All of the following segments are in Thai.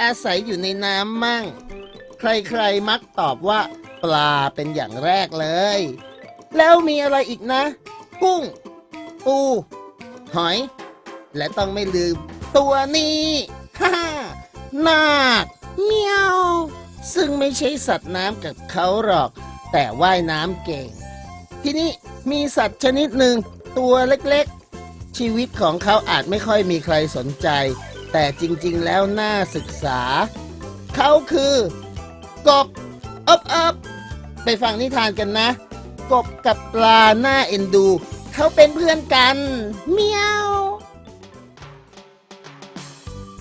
อาศัยอยู่ในน้ำมั่ง ใครๆมักตอบว่า ปลาเป็นอย่างแรกเลย แล้วมีอะไรอีกนะ กุ้ง ปู หอย และต้องไม่ลืม ตัวนี้ฮ่านาคเมียว ซึ่งไม่ใช่สัตว์น้ำกับเขาหรอก แต่ว่ายน้ำเก่ง ที่นี่มีสัตว์ชนิดหนึ่งตัวเล็กๆ ชีวิตของเขาอาจไม่ค่อยมีใครสนใจ แต่จริงๆแล้วน่าศึกษา เขาคือกบอบอบไปฟังนิทานกันนะ กบกับปลาหน้าเอ็นดู เขาเป็นเพื่อนกันเมียว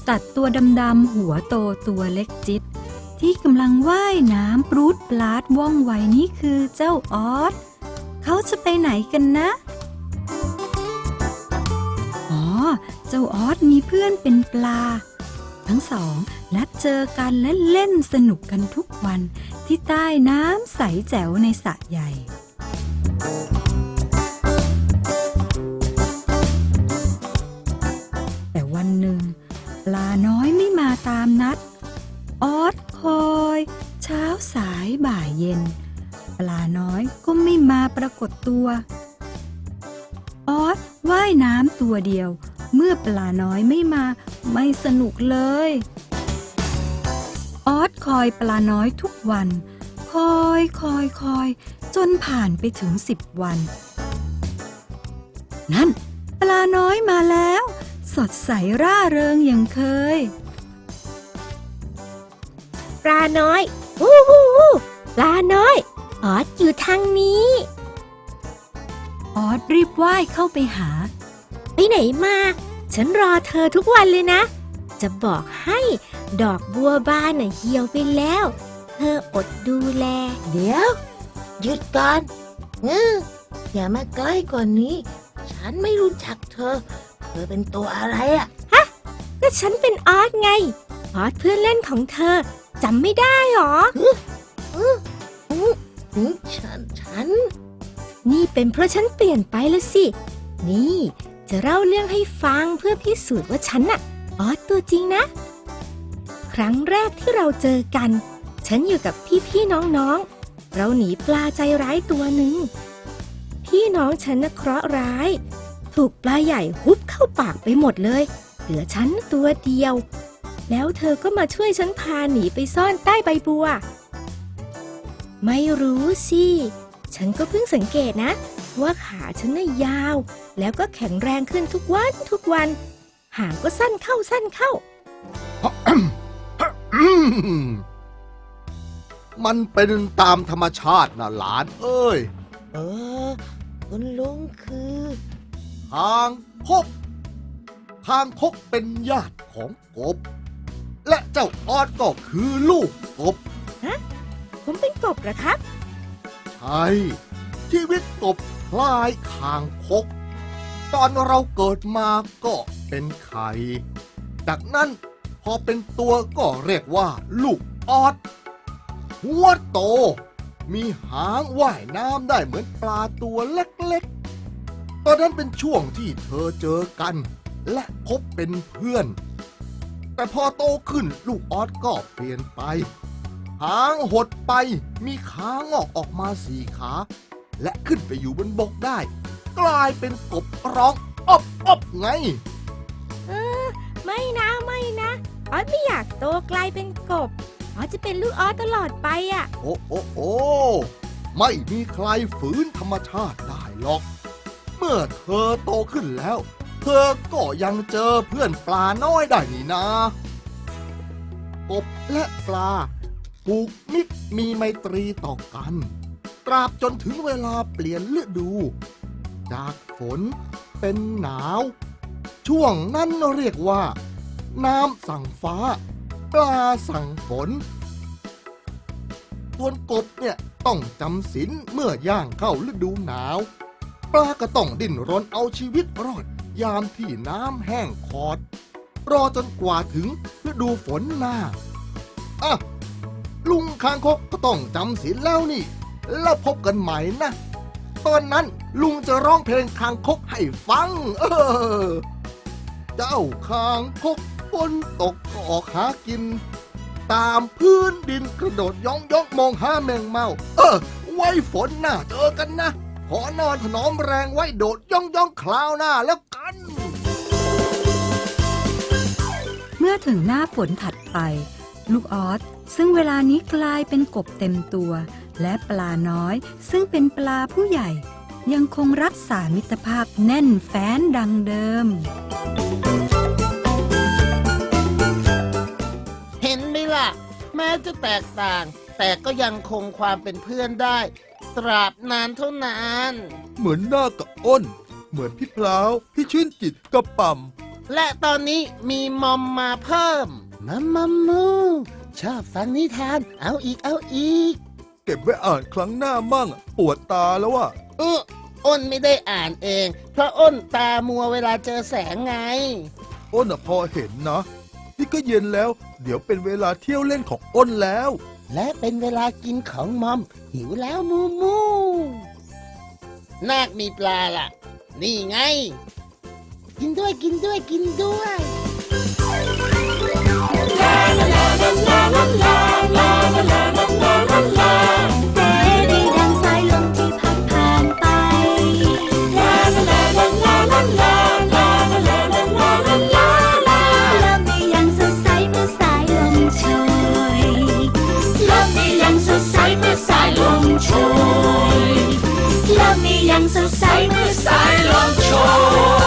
สัตว์ตัวดำๆหัวโตตัวเล็กจิต ที่กำลังว่ายน้ำปรูดปลาดว่องไวนี่คือเจ้าออสเขาจะไปไหนกันนะ เจ้าออสมีเพื่อนเป็นปลา ทั้งสองนัดเจอกันและเล่นสนุกกันทุกวันที่ใต้น้ำใสแจ๋วในสระใหญ่แต่วันหนึ่ง ปลาน้อยไม่มาตามนัด ออสคอย เช้าสายบ่ายเย็น ปลาน้อยก็ไม่มาปรากฏตัว ออสว่ายน้ำตัวเดียว เมื่อปลาน้อยไม่มาไม่สนุกเลย ออสคอยปลาน้อยทุกวัน คอยคอยคอย จนผ่านไปถึงสิบวัน นั่น ปลาน้อยมาแล้ว สดใสร่าเริงอย่างเคย ปลาน้อยวู้วู้วู้ปลาน้อย ออดอยู่ทางนี้ ออสรีบว่ายเข้าไปหา ไปไหนมา ฉันรอเธอทุกวันเลยนะ จะบอกให้ดอกบัวบานน่ะเหี่ยวไปแล้ว เธออดดูแล เดี๋ยว หยุดก่อนเอออย่ามาใกล้กว่านี้ ฉันไม่รู้จักเธอ เธอเป็นตัวอะไรอะก็ฉันเป็นออสไง ออสเพื่อนเล่นของเธอจำไม่ได้หรออืมฉัน ฉัน นี่เป็นเพราะฉันเปลี่ยนไปแล้วสิ นี่ จะเล่าเรื่องให้ฟังเพื่อพิสูจน์ว่าฉันน่ะออสตัวจริงนะ ครั้งแรกที่เราเจอกัน ฉันอยู่กับพี่ๆน้องๆ เราหนีปลาใจร้ายตัวหนึ่ง พี่น้องฉันน่ะเคราะห์ร้าย ถูกปลาใหญ่ฮุบเข้าปากไปหมดเลย เหลือฉันตัวเดียว แล้วเธอก็มาช่วยฉันพาหนีไปซ่อนใต้ใบบัว ไม่รู้สิ ฉันก็เพิ่งสังเกตนะ ว่าขาฉันน่ะยาว แล้วก็แข็งแรงขึ้นทุกวันทุกวัน หางก็สั้นเข้าสั้นเข้าอืมมันเป็นตามธรรมชาตินะหลานเอ้ย เออ คุณลุงคือคางคกคางคกเป็นญาติของกบ และเจ้าออดก็คือลูกกบ ผมเป็นกบเหรอครับ ใช่ ชีวิตกบ คล้ายคางคก ตอนเราเกิดมาก็เป็นไข่จากนั้นพอเป็นตัวก็เรียกว่า ลูกออด หัวโต มีหางว่ายน้ำได้เหมือนปลาตัวเล็กๆ ตอนนั้นเป็นช่วงที่เธอเจอกัน และคบเป็นเพื่อน แต่พอโตขึ้นลูกออดก็เปลี่ยนไป หางหดไปมีขางอกออกมาสี่ขา และขึ้นไปอยู่บนบกได้ กลายเป็นกบร้องอบอบไงไม่นะไม่นะออสไม่อยากโตกลายเป็นกบออสจะเป็นลูกออสตลอดไปอะ โอ้โอ้โอ้ไม่มีใครฝืนธรรมชาติได้หรอก เมื่อเธอโตขึ้นแล้ว เธอก็ยังเจอเพื่อนปลาน้อยได้นี่นะ กบและปลา ผูกมิตรมีไมตรีต่อกัน ตราบจนถึงเวลาเปลี่ยนฤดู จากฝนเป็นหนาว ช่วงนั้นเรียกว่า น้ำสั่งฟ้า ปลาสั่งฝน ส่วนกบเนี่ยต้องจำศีลเมื่อย่างเข้าฤดูหนาว ปลาก็ต้องดิ้นรนเอาชีวิตรอดยามที่น้ำแห้งขอด รอจนกว่าถึงฤดูฝนหน้าอะลุงคางคกก็ต้องจำศีลแล้วนี่ แล้วพบกันใหม่นะ ตอนนั้นลุงจะร้องเพลงคางคกให้ฟัง เออ เจ้าคางคกโกนตกก็ออกหากิน ตามพื้นดินกระโดดย่องย่องมองหาแมงเมา เออ ไว้ฝนหน้าเจอกันนะ ขอนอนถนอมแรงไว้โดดย่องย่องคราวหน้าแล้วกันเมื่อถึงหน้าฝนถัดไป ลูกออสซึ่งเวลานี้กลายเป็นกบเต็มตัว และปลาน้อย ซึ่งเป็นปลาผู้ใหญ่ ยังคงรักษามิตรภาพแน่นแฟ้นดังเดิม เห็นไหมล่ะ แม้จะแตกต่าง แต่ก็ยังคงความเป็นเพื่อนได้ ตราบนานเท่านาน เหมือนหน้ากับอ้น เหมือนพี่พลาวพี่ชื่นจิตกับป่ำและตอนนี้มีมอมมาเพิ่ม มัมมัมมู ชอบฟังนิทาน เอาอีกเอาอีกเก็บไว้อ่านครั้งหน้ามั่งอะปวดตาแล้วว่ะเอออ้นไม่ได้อ่านเอง เพราะอ้นตามัวเวลาเจอแสงไง อ้นอะพอเห็นนะ นี่ก็เย็นแล้ว เดี๋ยวเป็นเวลาเที่ยวเล่นของอ้นแล้ว และเป็นเวลากินของมอม หิวแล้วมูมูนาคมีปลาล่ะ นี่ไง กินด้วยกินด้วยกินด้วยลาลาลาลาลา มียังสดใสเมื่อสายลมโชย